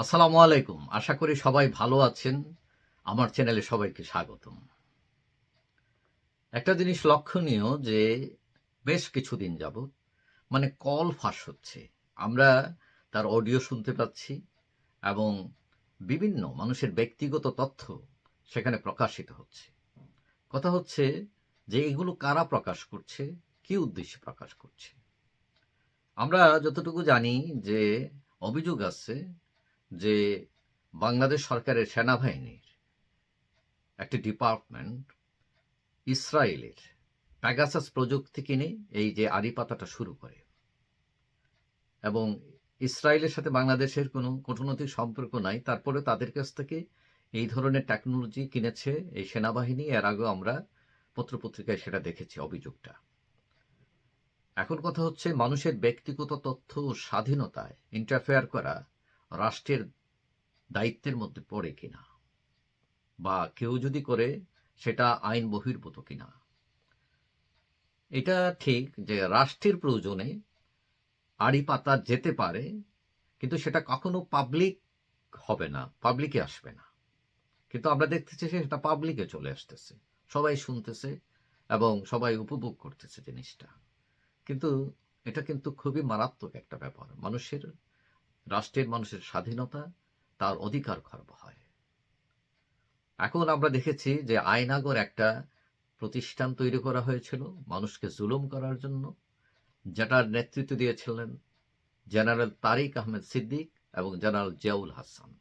আসসালামু আলাইকুম। আশা করি সবাই ভালো আছেন। আমার চ্যানেলে সবাইকে স্বাগতম। একটা জিনিস লক্ষণীয় যে বেশ কিছুদিন যাবত মানে কল ফাঁস হচ্ছে। আমরা তার অডিও শুনতে পাচ্ছি এবং বিভিন্ন মানুষের ব্যক্তিগত তথ্য সেখানে প্রকাশিত হচ্ছে। কথা হচ্ছে যে এগুলো কারা প্রকাশ করছে, কি উদ্দেশ্যে প্রকাশ করছে? আমরা যতটুকু জানি যে অভিযোগ আছে যে বাংলাদেশ সরকারের সেনাবাহিনীর একটি ডিপার্টমেন্ট ইসরায়েলের প্যাগাসাস প্রযুক্তি কিনে এই যে আড়ি পাতাটা শুরু করে এবং ইসরায়েলের সাথে বাংলাদেশের কোনো কূটনৈতিক সম্পর্ক নাই, তারপরে তাদের কাছ থেকে এই ধরনের টেকনোলজি কিনেছে এই সেনাবাহিনী। এর আগেও আমরা পত্রপত্রিকায় সেটা দেখেছি, অভিযোগটা। এখন কথা হচ্ছে মানুষের ব্যক্তিগত তথ্য ও স্বাধীনতায় ইন্টারফেয়ার করা রাষ্ট্রের দায়িত্বের মধ্যে পড়ে কিনা? বা কেউ যদি করে, সেটা আইন বহির্ভূত কিনা? এটা ঠিক যে রাষ্ট্রের প্রয়োজনে আড়ি পাতা যেতে পারে, কিন্তু সেটা কখনো পাবলিক হবে না পাবলিকে আসবে না। কিন্তু আমরা দেখতেছি সেটা পাবলিকে চলে আসতেছে। সবাই শুনতেছে এবং সবাই উপভোগ করতেছে জিনিসটা। কিন্তু এটা কিন্তু খুবই মারাত্মক একটা ব্যাপার। মানুষের রাষ্ট্রের মানুষের স্বাধীনতা তার অধিকার খর্ব হয়। এখন আমরা দেখেছি যে আয়নাগর একটা প্রতিষ্ঠান তৈরি করা হয়েছিল মানুষকে জুলুম করার জন্য, যেটার নেতৃত্ব দিয়েছিলেন জেনারেল তারিক আহমেদ সিদ্দিক এবং জেনারেল জিয়াউল হাসান।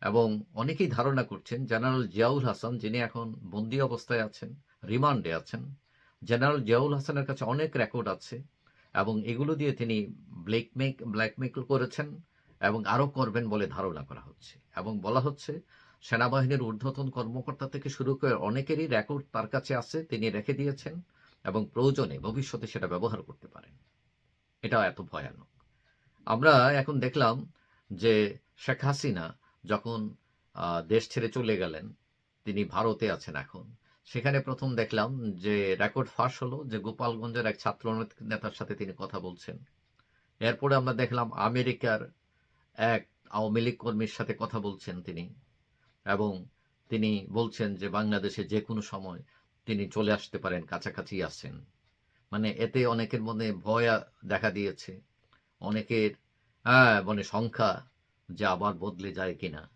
এবং অনেকেই ধারণা করছেন জেনারেল জিয়াউল হাসান, যিনি এখন বন্দি অবস্থায় আছেন, রিমান্ডে আছেন, জেনারেল জিয়াউল হাসানের কাছে অনেক রেকর্ড আছে এবং এগুলো দিয়ে তিনি ব্ল্যাকমেক ব্ল্যাকমেক করেছেন এবং আরও করবেন বলে ধারণা করা হচ্ছে। এবং বলা হচ্ছে, সেনাবাহিনীর ঊর্ধ্বতন কর্মকর্তা থেকে শুরু করে অনেকেরই রেকর্ড তার কাছে আছে, তিনি রেখে দিয়েছেন এবং প্রয়োজনে ভবিষ্যতে সেটা ব্যবহার করতে পারেন। এটা এত ভয়ানক। আমরা এখন দেখলাম যে শেখ হাসিনা যখন দেশ ছেড়ে চলে গেলেন, তিনি ভারতে আছেন এখন। সেখানে প্রথম দেখলাম যে রেকর্ড ফাঁস হলো যে গোপালগঞ্জের এক ছাত্র নেতার সাথে তিনি কথা বলছেন। এরপরে আমরা দেখলাম আমেরিকার এক আওয়ামী লীগ কর্মীর সাথে কথা বলছেন তিনি এবং তিনি বলছেন যে বাংলাদেশে যে কোনো সময় তিনি চলে আসতে পারেন, কাছাকাছি আসছেন মানে এতে অনেকের মনে ভয় দেখা দিয়েছে। অনেকের হ্যাঁ মানে সংখ্যা যে আবার বদলে যায় কিনা।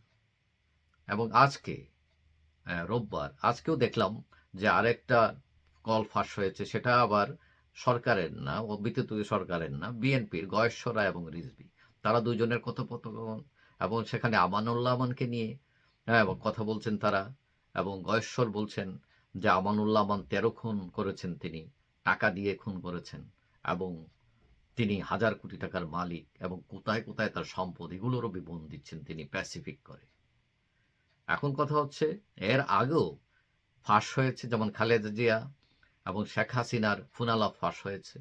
এবং আজকে রোববার। আজকেও দেখলাম যে আরেকটা কল ফাঁস হয়েছে, সেটা আবার সরকারের না বিদ্যুৎ সরকারের না, বিএনপির, গয়েশ্বরা এবং রিজবি তারা দুজনের কথোপকথন এবং সেখানে আমানুল্লাহ আমানকে নিয়ে হ্যাঁ এবং কথা বলছেন তারা এবং গয়েশ্বর বলছেন যে আমানুল্লাহ আমান তেরো খুন করেছেন তিনি, টাকা দিয়ে খুন করেছেন এবং তিনি হাজার কোটি টাকার মালিক এবং কোথায় কোথায় তার সম্পদ, এগুলোরও বিবরণ দিচ্ছেন তিনি প্যাসিফিক করে। এখন কথা হচ্ছে, এর আগেও ফাঁস হয়েছে যেমন খালেদা জিয়া এবং শেখ হাসিনার ফুনালা ফাঁস হয়েছে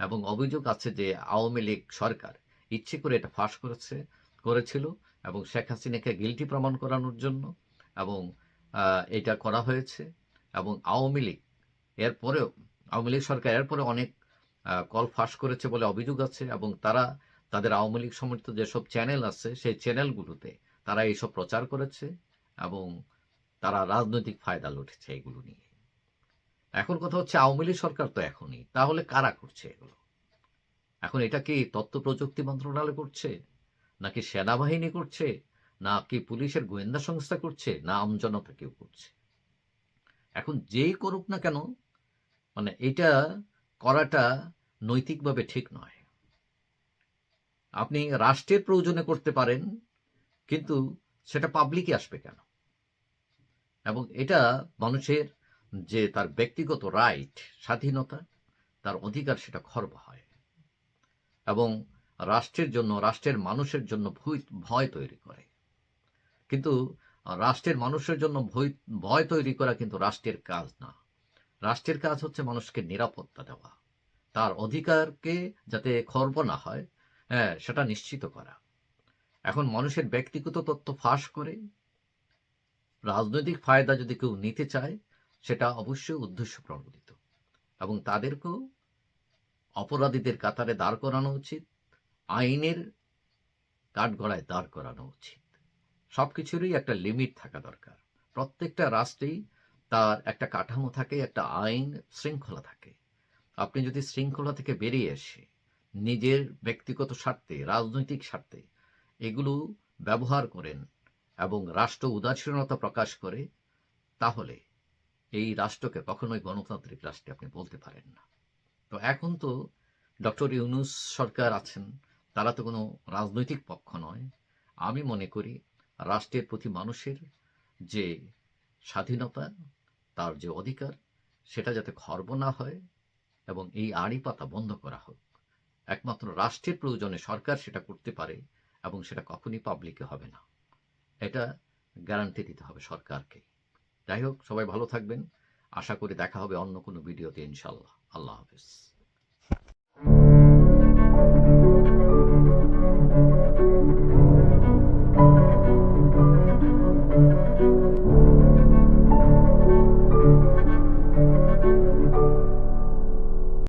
এবং অভিযোগ আছে যে আওয়ামী লীগ সরকার ইচ্ছে করে এটা ফাঁস করেছে, করেছিল এবং শেখ হাসিনাকে গিলটি প্রমাণ করানোর জন্য এবং এটা করা হয়েছে এবং আওয়ামী লীগ এরপরেও আওয়ামী লীগ সরকার এরপরে অনেক কল ফাঁস করেছে বলে অভিযোগ আছে এবং তারা তাদের আওয়ামী লীগ সমর্থিত যেসব চ্যানেল আছে, সেই চ্যানেলগুলোতে তারা এইসব প্রচার করেছে। এবং তারা রাজনৈতিক ফায়দা লুটেছে এগুলো নিয়ে। এখন কথা হচ্ছে আওয়ামী লীগ সরকার তো এখনই। তাহলে কারা করছে এগুলো? এখন এটা কি তথ্য প্রযুক্তি মন্ত্রণালয় করছে? নাকি সেনাবাহিনী করছে? না নাকি পুলিশের গোয়েন্দা সংস্থা করছে? না আমজনতা কেউ করছে? এখন যেই করুক না কেন মানে এটা করাটা নৈতিকভাবে ঠিক নয়। আপনি রাষ্ট্রের প্রয়োজনে করতে পারেন, কিন্তু সেটা পাবলিকে আসবে কেন? এবং এটা মানুষের যে তার ব্যক্তিগত রাইট স্বাধীনতা, তার অধিকার সেটা খর্ব হয়। এবং রাষ্ট্রের জন্য, রাষ্ট্রের মানুষের জন্য ভয় তৈরি করে। কিন্তু রাষ্ট্রের মানুষের জন্য ভয় তৈরি করা কিন্তু রাষ্ট্রের কাজ না। রাষ্ট্রের কাজ হচ্ছে মানুষকে নিরাপত্তা দেওয়া। তার অধিকারকে যাতে খর্ব না হয় হ্যাঁ সেটা নিশ্চিত করা। এখন মানুষের ব্যক্তিগত তথ্য ফাঁস করে রাজনৈতিক ফায়দা যদি কেউ নিতে চায়, সেটা অবশ্যই উদ্দেশ্য প্রণোদিত। এবং তাদেরকেও অপরাধীদের কাতারে দাঁড় করানো উচিত, আইনের কাঠগড়ায় দাঁড় করানো উচিত। সব কিছুরই একটা লিমিট থাকা দরকার। প্রত্যেকটা রাষ্ট্রেই তার একটা কাঠামো থাকে, একটা আইন শৃঙ্খলা থাকে। আপনি যদি শৃঙ্খলা থেকে বেরিয়ে এসে নিজের ব্যক্তিগত স্বার্থে, রাজনৈতিক স্বার্থে এগুলো ব্যবহার করেন এবং রাষ্ট্র উদাসীনতা প্রকাশ করে, তাহলে এই রাষ্ট্রকে কখনোই গণতান্ত্রিক রাষ্ট্রে আপনি বলতে পারেন না। তো এখন তো ডক্টর ইউনুস সরকার আছেন, তারা তো কোনো রাজনৈতিক পক্ষ নয়। আমি মনে করি রাষ্ট্রের প্রতি মানুষের যে স্বাধীনতা, তার যে অধিকার, সেটা যাতে খর্ব না হয় এবং এই আড়ি পাতা বন্ধ করা হোক। একমাত্র রাষ্ট্রের প্রয়োজনে সরকার সেটা করতে পারে এবং সেটা কখনই পাবলিকে হবে না। এটা গ্যারান্টি দিতে হবে সরকারকে। যাই হোক, সবাই ভালো থাকবেন। আশা করি দেখা হবে অন্য কোনো ভিডিওতে ইনশাল্লাহ আল্লাহ হাফিজ।